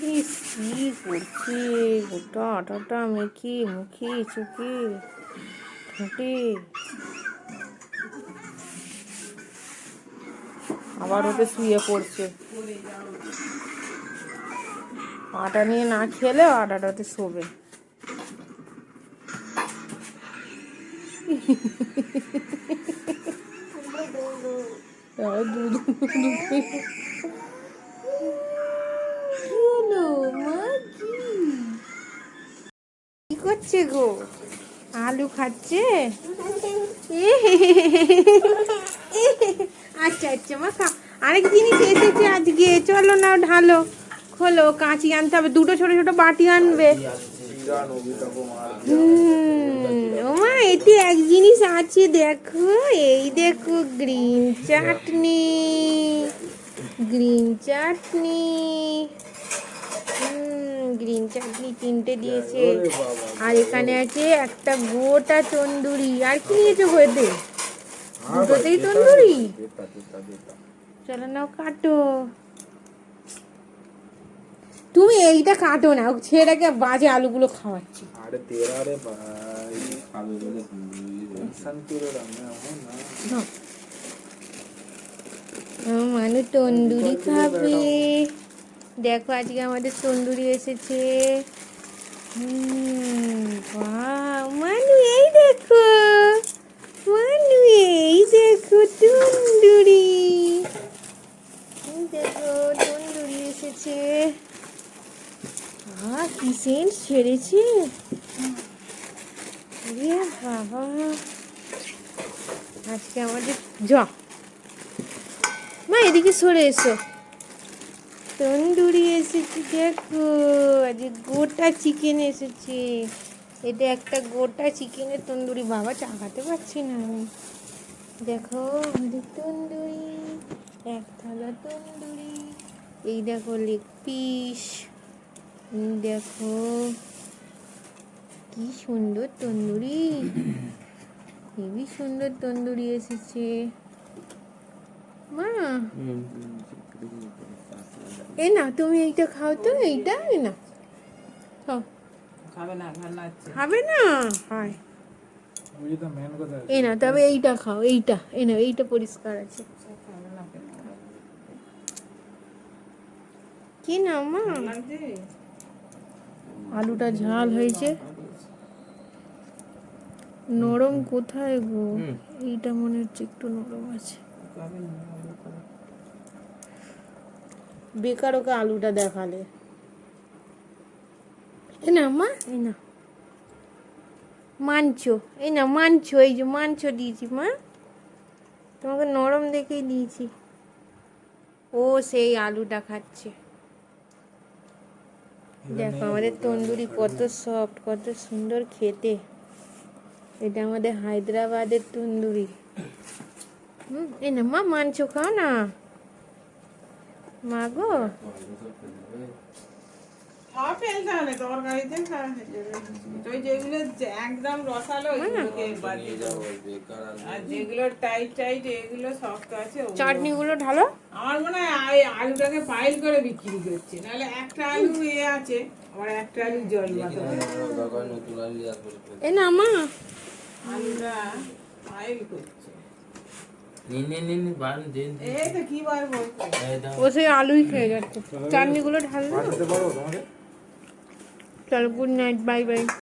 ইস কি করছে গোটা আটাটা মেখে মুখে চোখে ঠোঁটে। আবার ওতে শুয়ে পড়ছে। আটা নিয়ে না খেলে আটাটাতে শোবে। দুধ দুধ কি হলো মা কি করছে গো। আলু খাচ্ছে। আচ্ছা আচ্ছা মা খা আরেক জিনিস এসেছে আজকে। চলো না ঢালো। খোলো, কাঁচি আনতে হবে। দুটো ছোট ছোট বাটি আনবে। ওমা এতে এক জিনিস আছে, দেখো। এই দেখো, গ্রিন চাটনি। গ্রিন চাটনি। চাটনি তিনটে দিয়েছে। আর এখানে আছে একটা গোটা তন্দুরি। আর কি নিয়েছো গোতে দুটোতেই তন্দুরি? চলো নাও কাটো। তুমি এইটা কাটো না ছেলেটাকে বাজে আলুগুলো খাওয়াচ্ছি। আরে তেরা রে ভাই খাবে বলে শান্তির রান্না না। মানু তন্দুরি খাবে। দেখো, আজকে আমাদের তন্দুরি এসেছে। মানু, এই দেখো। মানু, এই দেখো, তন্দুরি। দেখো, তন্দুরি এসেছে। আহ কি সেন্ট ছেড়েছে। আজকে আমাদের জ মা, এদিকে সরে এসো। তন্দুরি এসেছে, দেখো। আজকে গোটা চিকেন এসেছে। এটা একটা গোটা চিকেনের তন্দুরি। বাবা, চাকাতে পারছি না আমি। দেখো, আমাদের তন্দুরি। এক থালা তন্দুরি। এই দেখো লেগ পিস দেখো। কি সুন্দর তন্দুরি। হেবি সুন্দর তন্দুরি এসেছে। মা। এই না তুমি এইটা খাও তো এইটা এই না। খাবে না খাবে না হয়। মেন এই না তবে এইটা খাও এইটা এই না এইটা পরিষ্কার আছে। কি না মা? আলুটা ঝাল হয়েছে। নরম কোথায় গো? এইটা মনে হচ্ছে একটু নরম আছে। খাবে বেকার ওকে আলুটা দেখালে। এই না মা। এই না। মানছো এই না মানছো এই যে মানছো দিয়েছি মা। তোমাকে নরম দেখেই দিয়েছি। ও সেই আলুটা খাচ্ছে। দেখো আমাদের তন্দুরি কত সফট কত সুন্দর খেতে। এটা আমাদের হায়দ্রাবাদের তন্দুরি। হুম এই না মা মানছো খাও না মা গো খাওয়া ফেলতে হবে তরকারিতে খাওয়া যাবে তো ওই যেগুলো যে- একদম রসালো ওইগুলোকে বাদ দিয়ে দাও। আর যেগুলো টাইট টাইট এগুলো শক্ত আছে ওগুলো- চাটনিগুলো ঢালো আমার মনে হয় আলুটাকে পাইল করে বিক্রি করছে নাহলে একটা আলু এ আছে আবার একটা আলু জল এ না মা আলুটা পাইল করছে ও সেই আলুই খেয়ে যাচ্ছে। চাটনিগুলো ঢাল দাও দিতে চলো গুড নাইট বাই বাই